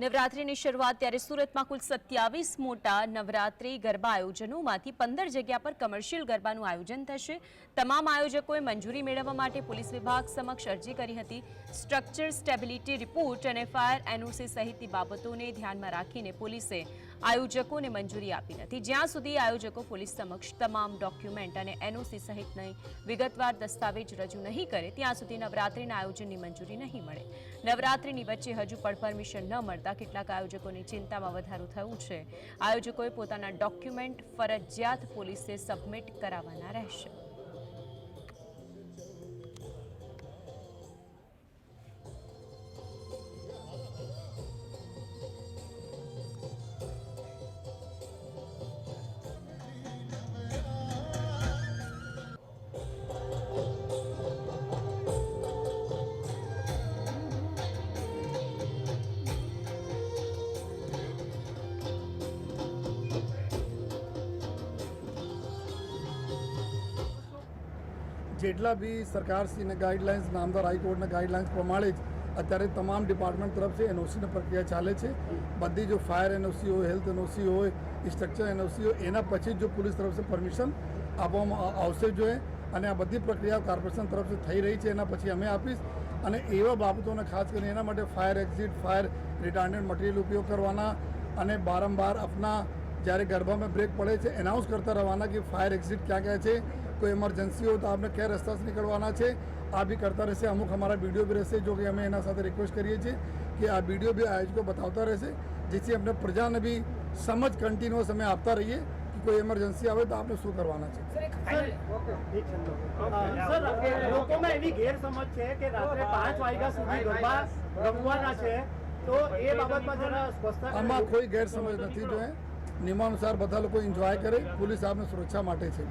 નવરાત્રિની શરૂઆત ત્યારે સુરતમાં કુલ સત્યાવીસ મોટા નવરાત્રિ ગરબા આયોજનોમાંથી પંદર જગ્યા પર કમર્શિયલ ગરબાનું આયોજન થશે. તમામ આયોજકોએ મંજૂરી મેળવવા માટે પોલીસ વિભાગ સમક્ષ અરજી કરી હતી. સ્ટ્રક્ચર સ્ટેબિલિટી રિપોર્ટ અને ફાયર એનઓસી સહિતની બાબતોને ધ્યાનમાં રાખીને પોલીસે આયોજકોને મંજૂરી આપી નથી. જ્યાં સુધી આયોજકો પોલીસ સમક્ષ તમામ ડોક્યુમેન્ટ અને એનઓસી સહિતની વિગતવાર દસ્તાવેજ રજૂ નહીં કરે, ત્યાં સુધી નવરાત્રિના આયોજનની મંજૂરી નહીં મળે. નવરાત્રિની વચ્ચે હજુ પણ પરમિશન ન મળતા કેટલાક આયોજકોની ચિંતામાં વધારો થયું છે. આયોજકોએ પોતાના ડોક્યુમેન્ટ ફરજિયાત પોલીસે સબમિટ કરાવવાના રહેશે. જેટલા બી સરકારશ્રીના ગાઈડલાઇન્સ નામદાર હાઈકોર્ટના ગાઈડલાઇન્સ પ્રમાણે જ અત્યારે તમામ ડિપાર્ટમેન્ટ તરફથી એનઓસીની પ્રક્રિયા ચાલે છે. બધી જો ફાયર એનઓસી હોય હેલ્થ એનઓસી હોય સ્ટ્રક્ચર એનઓસી હોય, એના પછી જ પોલીસ તરફથી પરમિશન આપવામાં આવશે જોઈએ અને આ બધી પ્રક્રિયા કોર્પોરેશન તરફથી થઈ રહી છે, એના પછી અમે આપીશ. અને એવા બાબતોને ખાસ કરીને એના માટે fire exit fire retarded material ઉપયોગ કરવાના અને બારંબાર આપના જ્યારે ગરબામાં બ્રેક પડે છે એનાઉન્સ કરતા રહેવાના કે ફાયર એક્ઝિટ ક્યાં ક્યાં છે કોઈ ઇમરજન્સી હોય તો આપને કયા રસ્તા से નીકળવાના છે આ બી કરતા રહેશે અમુક અમારા વિડીયો બી રહેશે જો કે અમે એના સાથે રિક્વેસ્ટ કરીએ છીએ કે આ વિડીયો બી આયોજકો બતાવતા રહેશે જેથી અમને પ્રજાને બી સમજ કન્ટિન્યુઅસ અમે આપતા રહીએ કે કોઈ ઇમરજન્સી આવે તો આપણે શું કરવાના છે સર લોકોમાં એવી ગેરસમજ છે કે રાત્રે પાંચ વાગ્યા સુધી ગરબા રમવાના છે તો એ બાબતમાં જરા સ્પષ્ટતા આમાં કોઈ ગેરસમજ નથી જોઈએ નિયમાનુસાર બધા લોકો એન્જોય કરે પોલીસ આપને સુરક્ષા માટે છે.